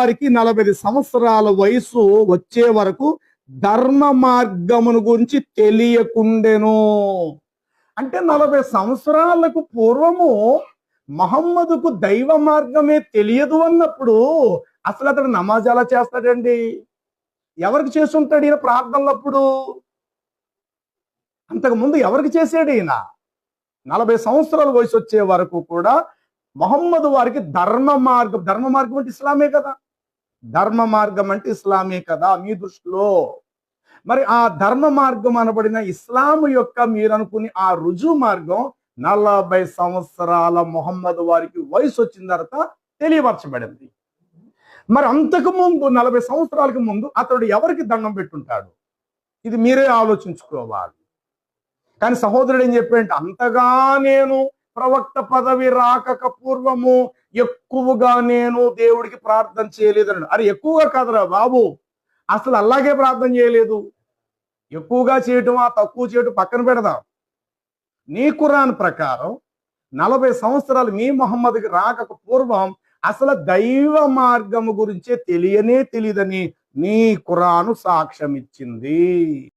వారికి నలభై సంవత్సరాల వయసు వచ్చే వరకు ధర్మ మార్గమును గురించి తెలియకుండెను. అంటే నలభై సంవత్సరాలకు పూర్వము మహమ్మదుకు దైవ మార్గమే తెలియదు అన్నప్పుడు అసలు అతడు నమాజ్ ఎలా చేస్తాడండి? ఎవరికి చేస్తుంటాడు ఈయన ప్రార్థనలప్పుడు అంతకుముందు ఎవరికి చేసాడు ఈయన? నలభై సంవత్సరాల వయసు వచ్చే వరకు కూడా మొహమ్మద్ వారికి ధర్మ మార్గం ధర్మ మార్గం అంటే ఇస్లామే కదా. ధర్మ మార్గం అంటే ఇస్లామే కదా మీ దృష్టిలో. మరి ఆ ధర్మ మార్గం అనబడిన ఇస్లాం యొక్క మీరు అనుకుని ఆ రుజువు మార్గం నలభై సంవత్సరాల మొహమ్మద్ వారికి వయసు వచ్చిన తర్వాత తెలియపరచబడింది. మరి అంతకు ముందు నలభై సంవత్సరాలకు ముందు అతడు ఎవరికి దండం పెట్టుంటాడు? ఇది మీరే ఆలోచించుకోవాలి. కానీ సహోదరుడు ఏం చెప్పాడంటే అంతగా నేను ప్రవక్త పదవి రాకక పూర్వము ఎక్కువగా నేను దేవుడికి ప్రార్థన చేయలేదన్నాడు. అరే ఎక్కువగా కాదురా బాబు. అసలు అలాగే ప్రార్థన చేయలేదు. ఎక్కువగా చేయటం ఆ తక్కువ చేయటం పక్కన పెడదాం. నీ కురాన్ ప్రకారం నలభై సంవత్సరాలు మీ మొహమ్మద్కి రాకక పూర్వం అసలు దైవ మార్గము గురించే తెలియనే తెలియదని నీ కురాను సాక్ష్యం ఇచ్చింది